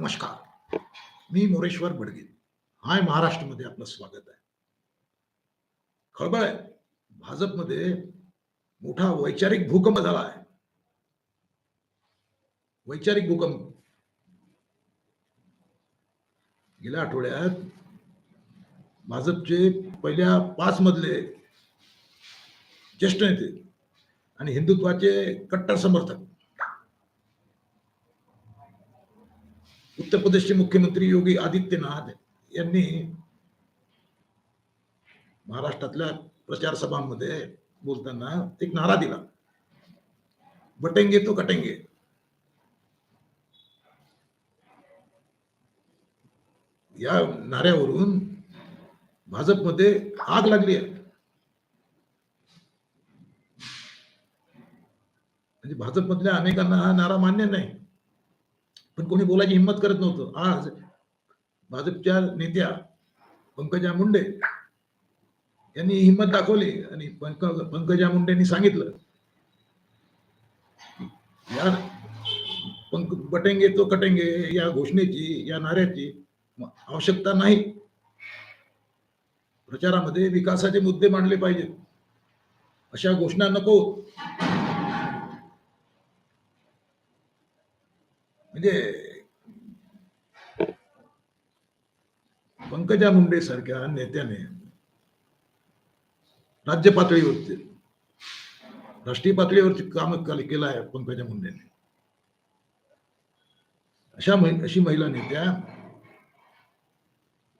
नमस्कार. मी मोरेश्वर बडगे. हाय महाराष्ट्रमध्ये आपलं स्वागत आहे. खळबळ आहे. भाजपमध्ये मोठा वैचारिक भूकंप झाला आहे. वैचारिक भूकंप. गेल्या आठवड्यात भाजपचे पहिल्या पाच मधले ज्येष्ठ नेते आणि हिंदुत्वाचे कट्टर समर्थक उत्तर प्रदेशचे मुख्यमंत्री योगी आदित्यनाथ यांनी महाराष्ट्रातल्या प्रचार सभांमध्ये बोलताना एक नारा दिला. बटेंगे तो कटेंगे. या नाऱ्यावरून भाजपमध्ये आग लागली आहे. म्हणजे भाजपमधल्या अनेकांना हा नारा मान्य नाही. पण कोणी बोलायची हिंमत करत नव्हतं. आज भाजपच्या नेत्या पंकजा मुंडे यांनी हिंमत दाखवली आणि पंकजा मुंडेंनी सांगितलं या पंक बटेंगे तो कटेंगे या घोषणेची या नाऱ्याची आवश्यकता नाही. प्रचारामध्ये विकासाचे मुद्दे मांडले पाहिजेत. अशा घोषणा नको. म्हणजे पंकजा मुंडे सारख्या नेत्याने राज्य पातळीवरती राष्ट्रीय पातळीवरती काम केलं आहे पंकजा मुंडेने. अशा महि- अशी महिला नेत्या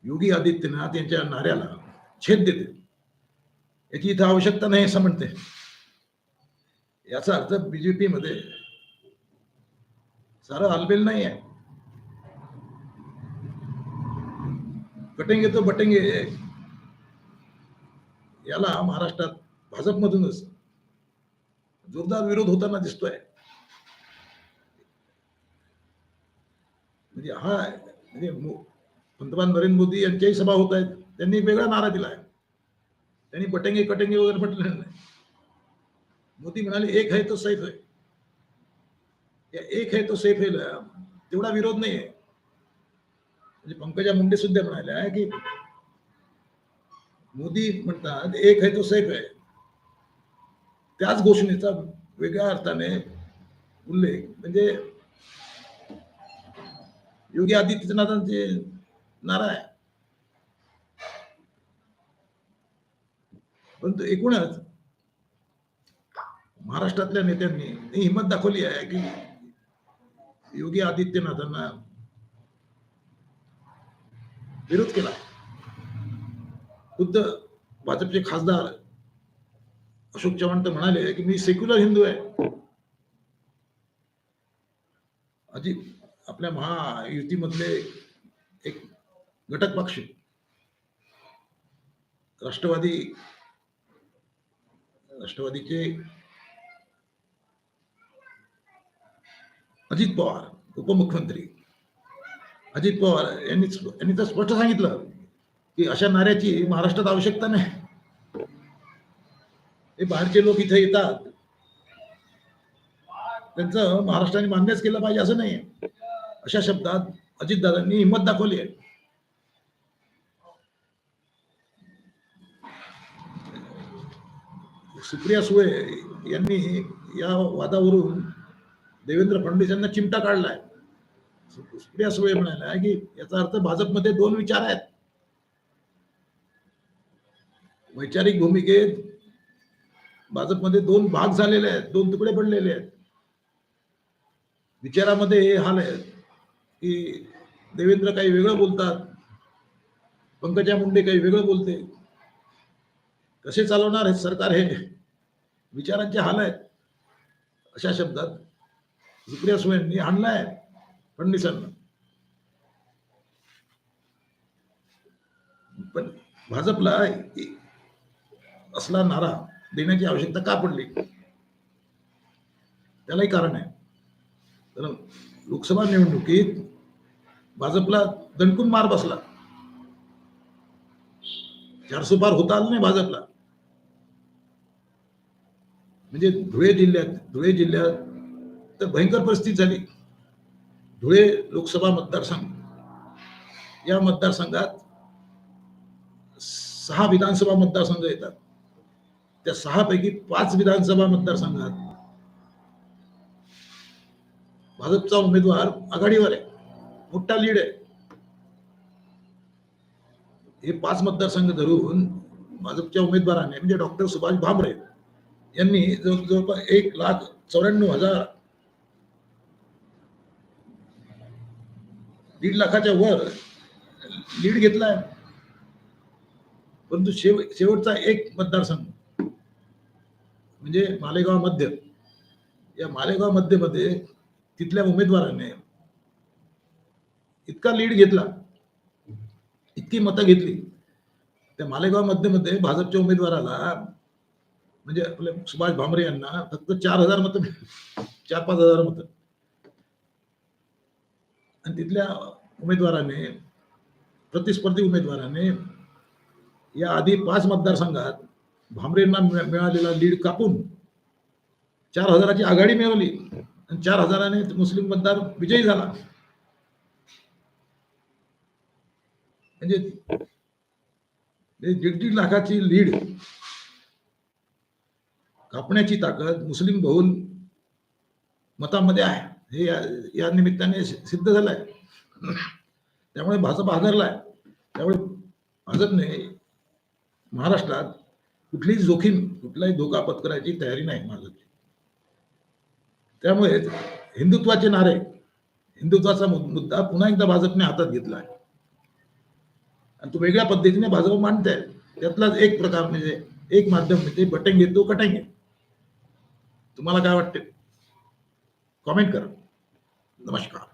योगी आदित्यनाथ यांच्या नाऱ्याला छेद देते. याची इथं आवश्यकता नाही असं म्हणते. याचा अर्थ बीजेपी मध्ये सारं आलबेल नाही आहे कटेंगे तो बटेंगे। याला महाराष्ट्रात भाजपमधूनच जोरदार विरोध होताना दिसतोय. म्हणजे हा म्हणजे पंतप्रधान नरेंद्र मोदी यांच्याही सभा होत आहेत. त्यांनी वेगळा नारा दिलाय. त्यांनी बटेंगे कटेंगे वगैरे म्हटलेलं नाही. मोदी म्हणाले एक है तो सैफ है एक है तो सेफ है तेवढा विरोध नाही आहे. म्हणजे पंकजा मुंडे सुद्धा म्हणाल्या की मोदी म्हणतात एक है तो सेफ आहे त्याच घोषणेचा वेगळ्या अर्थाने उल्लेख. म्हणजे योगी आदित्यनाथांचे नारा आहे. परंतु एकूणच महाराष्ट्रातल्या नेत्यांनी ही हिंमत दाखवली आहे की योगी आदित्यनाथांना विरोध केला. खुद्द भाजपचे खासदार अशोक चव्हाण तर म्हणाले की मी सेक्युलर हिंदू आहे. अजित आपल्या महायुतीमधले एक घटक पक्ष राष्ट्रवादी राष्ट्रवादीचे अजित पवार उपमुख्यमंत्री. अजित पवार यांनी यांनी तर स्पष्ट सांगितलं की अशा नाऱ्याची महाराष्ट्रात आवश्यकता नाही. हे बाहेरचे लोक इथे येतात. त्यांचं महाराष्ट्राने मान्यच केलं पाहिजे असं नाही अशा शब्दात अजितदादांनी हिंमत दाखवली आहे. सुप्रिया सुळे यांनी या वादावरून देवेंद्र फडणवीस यांना चिमटा काढलाय. सुप्रिया सुळे म्हणाल्या की याचा अर्थ भाजपमध्ये दोन विचार आहेत. वैचारिक भूमिकेत भाजपमध्ये दोन भाग झालेले आहेत दोन तुकडे पडलेले आहेत. विचारामध्ये हे हाल आहेत की देवेंद्र काही वेगळं बोलतात पंकजा मुंडे काही वेगळं बोलते. कसे चालवणार आहेत सरकार हे विचारांचे हाल आहेत अशा शब्दात सुप्रिया सुळेंनी आणलाय फडणवीसांना पण भाजपला असला नारा देण्याची आवश्यकता का पडली? त्यालाही कारण आहे. तर लोकसभा निवडणुकीत भाजपला दणकून मार बसला. चारशे पार होता आलं नाही भाजपला. म्हणजे धुळे जिल्ह्यात धुळे जिल्ह्यात तर भयंकर परिस्थिती झाली. धुळे लोकसभा मतदारसंघ. या मतदारसंघात सहा विधानसभा मतदारसंघ येतात. त्या सहा पैकी पाच विधानसभा मतदारसंघात भाजपचा उमेदवार आघाडीवर आहे. मोठा लीड आहे. हे पाच मतदारसंघ धरून भाजपच्या उमेदवाराने म्हणजे डॉक्टर सुभाष भामरे यांनी जवळ- जवळपास एक लाख चौऱ्याण्णव हजार दीड लाखाच्या वर लीड घेतलाय. परंतु शेव शेवटचा एक मतदारसंघ म्हणजे मालेगाव मध्य या मालेगाव मध्यमध्ये तिथल्या उमेदवाराने इतका लीड घेतला इतकी मतं घेतली त्या मालेगाव मध्यमध्ये भाजपच्या उमेदवाराला म्हणजे आपले सुभाष भामरे यांना फक्त चार हजार मतं चार पाच हजार मतं. आणि तिथल्या उमेदवाराने प्रतिस्पर्धी उमेदवाराने या आधी पाच मतदारसंघात भामरेंना मिळालेला लीड कापून चार हजाराची आघाडी मिळवली आणि चार हजाराने मुस्लिम मतदार विजयी झाला. म्हणजे दीड दीड लाखाची लीड कापण्याची ताकद मुस्लिम बहुल मतामध्ये आहे. हे या, या निमित्ताने सिद्ध सिद्ध झालंय. त्यामुळे भाजप हादरलाय त्यामुळे भाजपने महाराष्ट्रात कुठलीही जोखीम कुठलाही धोका पत्करायची तयारी नाही भाजपची. त्यामुळे हिंदुत्वाचे नारे हिंदुत्वाचा मुद्दा पुन्हा एकदा भाजपने हातात घेतला आहे आणि तो वेगळ्या पद्धतीने भाजप मांडते त्यातलाच एक प्रकार म्हणजे एक माध्यम म्हणजे बटेंगे तो कटेंगे तुम्हाला काय वाटते कॉमेंट करा. नमस्कार